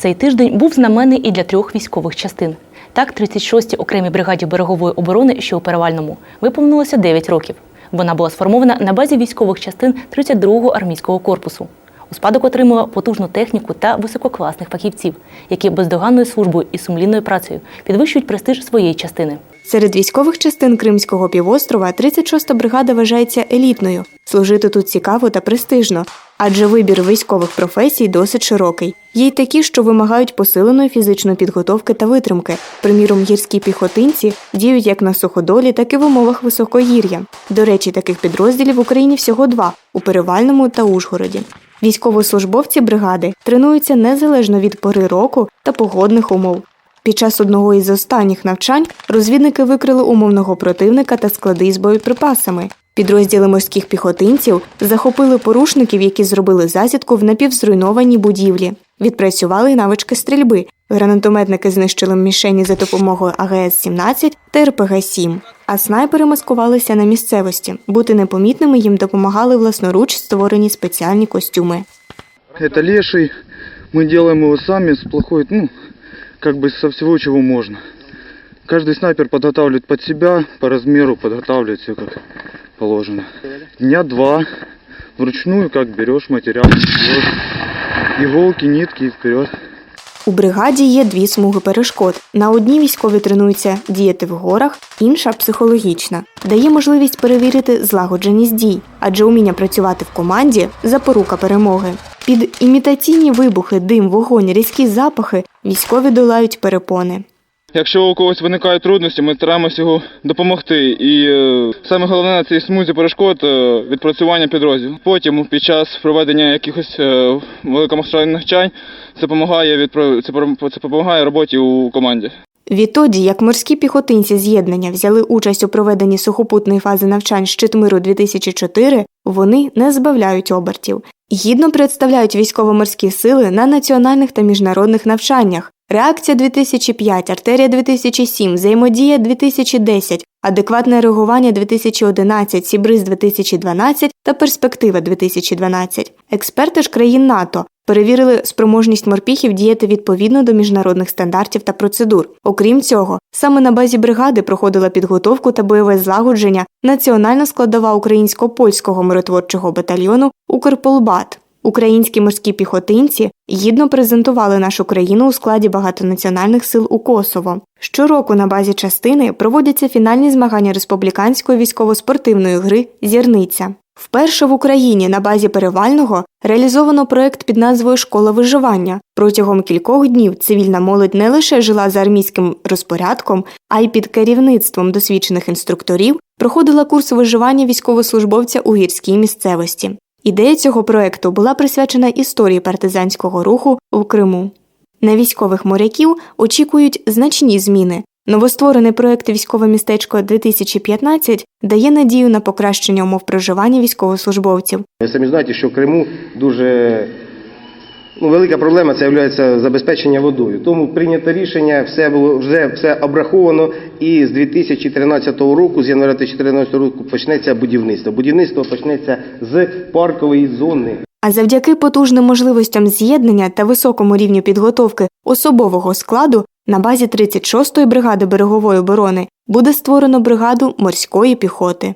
Цей тиждень був знаменний і для трьох військових частин. Так, 36-й окремій бригаді берегової оборони, що у Перевальному, виповнилося 9 років. Вона була сформована на базі військових частин 32-го армійського корпусу. У спадок отримала потужну техніку та висококласних фахівців, які бездоганною службою і сумлінною працею підвищують престиж своєї частини. Серед військових частин Кримського півострова 36-та бригада вважається елітною. Служити тут цікаво та престижно, адже вибір військових професій досить широкий. Є й такі, що вимагають посиленої фізичної підготовки та витримки. Приміром, гірські піхотинці діють як на суходолі, так і в умовах високогір'я. До речі, таких підрозділів в Україні всього два у Перевальному та Ужгороді. Військовослужбовці бригади тренуються незалежно від пори року та погодних умов. Під час одного із останніх навчань розвідники викрили умовного противника та склади із боєприпасами. Підрозділи морських піхотинців захопили порушників, які зробили засідку в напівзруйнованій будівлі. Відпрацювали навички стрільби. Гранатометники знищили мішені за допомогою АГС-17 та РПГ-7. А снайпери маскувалися на місцевості. Бути непомітними їм допомагали власноруч створені спеціальні костюми. Это леший. Мы делаем его сами с плохой, ну, как бы со всего, чего можно. Каждый снайпер подготавливает под себя, по размеру подготавливает все как положено. Дня два. Вручную, как берешь материал, берешь иголки, нитки и вперед. У бригаді є дві смуги перешкод. На одній військові тренуються діяти в горах, інша психологічна. Дає можливість перевірити злагодженість дій, адже уміння працювати в команді запорука перемоги. Під імітаційні вибухи, дим, вогонь, різкі запахи військові долають перепони. Якщо у когось виникають трудності, ми стараємося його допомогти. І е, саме головне на цій смузі перешкод е, відпрацювання підрозділу. Потім під час проведення якихось е, великомасштабних навчань це допомагає це, про- це допомагає роботі у команді. Відтоді, як морські піхотинці з'єднання взяли участь у проведенні сухопутної фази навчань Щитмиру 2004, вони не збавляють обертів. Гідно представляють військово-морські сили на національних та міжнародних навчаннях. Реакція 2005, артерія 2007, взаємодія 2010, адекватне реагування 2011, Сібриз 2012 та перспектива 2012. Експерти ж країн НАТО перевірили спроможність морпіхів діяти відповідно до міжнародних стандартів та процедур. Окрім цього, саме на базі бригади проходила підготовку та бойове злагодження національна складова українсько-польського миротворчого батальйону Укрполбат. Українські морські піхотинці гідно презентували нашу країну у складі багатонаціональних сил у Косово. Щороку на базі частини проводяться фінальні змагання республіканської військово-спортивної гри Зірниця. Вперше в Україні на базі Перевального реалізовано проект під назвою Школа виживання. Протягом кількох днів цивільна молодь не лише жила за армійським розпорядком, а й під керівництвом досвідчених інструкторів проходила курс виживання військовослужбовця у гірській місцевості. Ідея цього проекту була присвячена історії партизанського руху у Криму. На військових моряків очікують значні зміни. Новостворений проект Військове містечко 2015 дає надію на покращення умов проживання військовослужбовців. Ви самі знаєте, що в Криму дуже ну, велика проблема це є забезпечення водою. Тому прийнято рішення, все було вже все обраховано, і з 2013 року, з января 2014 року, почнеться будівництво. Будівництво почнеться з паркової зони. А завдяки потужним можливостям з'єднання та високому рівню підготовки особового складу на базі 36-ї бригади берегової оборони буде створено бригаду морської піхоти.